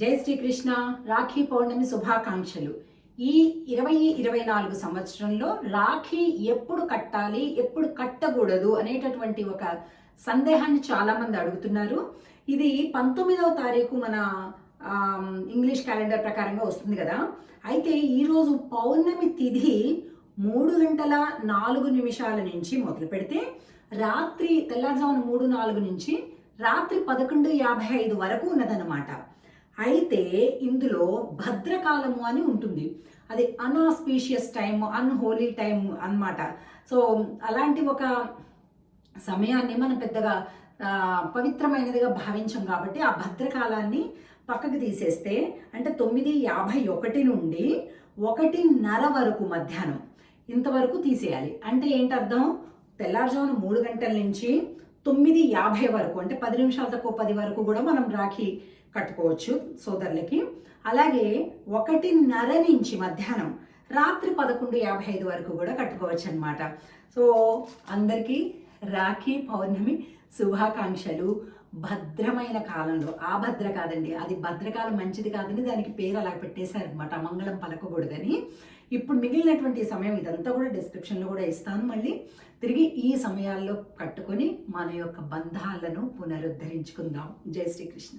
జై శ్రీకృష్ణ రాఖీ పౌర్ణమి శుభాకాంక్షలు. ఈ ఇరవై ఇరవై నాలుగు సంవత్సరంలో రాఖీ ఎప్పుడు కట్టాలి ఎప్పుడు కట్టకూడదు అనేటటువంటి ఒక సందేహాన్ని చాలామంది అడుగుతున్నారు. ఇది పంతొమ్మిదవ తారీఖు మన ఇంగ్లీష్ క్యాలెండర్ ప్రకారంగా వస్తుంది కదా. అయితే ఈరోజు పౌర్ణమి తిథి మూడు గంటల నాలుగు నిమిషాల నుంచి మొదలు పెడితే రాత్రి తెల్లారుజామున మూడు నాలుగు నుంచి రాత్రి పదకొండు యాభై ఐదు వరకు ఉన్నదన్నమాట. అయితే ఇందులో భద్రకాలము అని ఉంటుంది. అది అనాస్పీషియస్ టైము అన్హోలీ టైం అన్నమాట. సో అలాంటి ఒక సమయాన్ని మనం పెద్దగా పవిత్రమైనదిగా భావించం కాబట్టి ఆ భద్రకాలాన్ని పక్కకు తీసేస్తే అంటే తొమ్మిది యాభై ఒకటి నుండి ఒకటిన్నర వరకు మధ్యాహ్నం ఇంతవరకు తీసేయాలి. అంటే ఏంటి అర్థం తెల్లారుజామున మూడు గంటల నుంచి తొమ్మిది యాభై వరకు అంటే పది నిమిషాల తక్కువ పది వరకు కూడా మనం రాఖీ కట్టుకోవచ్చు సోదరులకి. అలాగే ఒకటిన్నర నుంచి మధ్యాహ్నం రాత్రి పదకొండు యాభై ఐదు వరకు కూడా కట్టుకోవచ్చు అనమాట సో అందరికీ రాఖీ పౌర్ణమి శుభాకాంక్షలు. భద్రమైన కాలంలో ఆ భద్ర కాదండి అది భద్రకాలం మంచిది కాదని దానికి పేరు అలా పెట్టేశారనమాట మంగళం పలకకూడదని. ఇప్పుడు మిగిలినటువంటి సమయం ఇదంతా కూడా డిస్క్రిప్షన్లో కూడా ఇస్తాను మళ్ళీ. తిరిగి ఈ సమయాల్లో కట్టుకొని మన యొక్క బంధాలను పునరుద్ధరించుకుందాం. జై శ్రీకృష్ణ.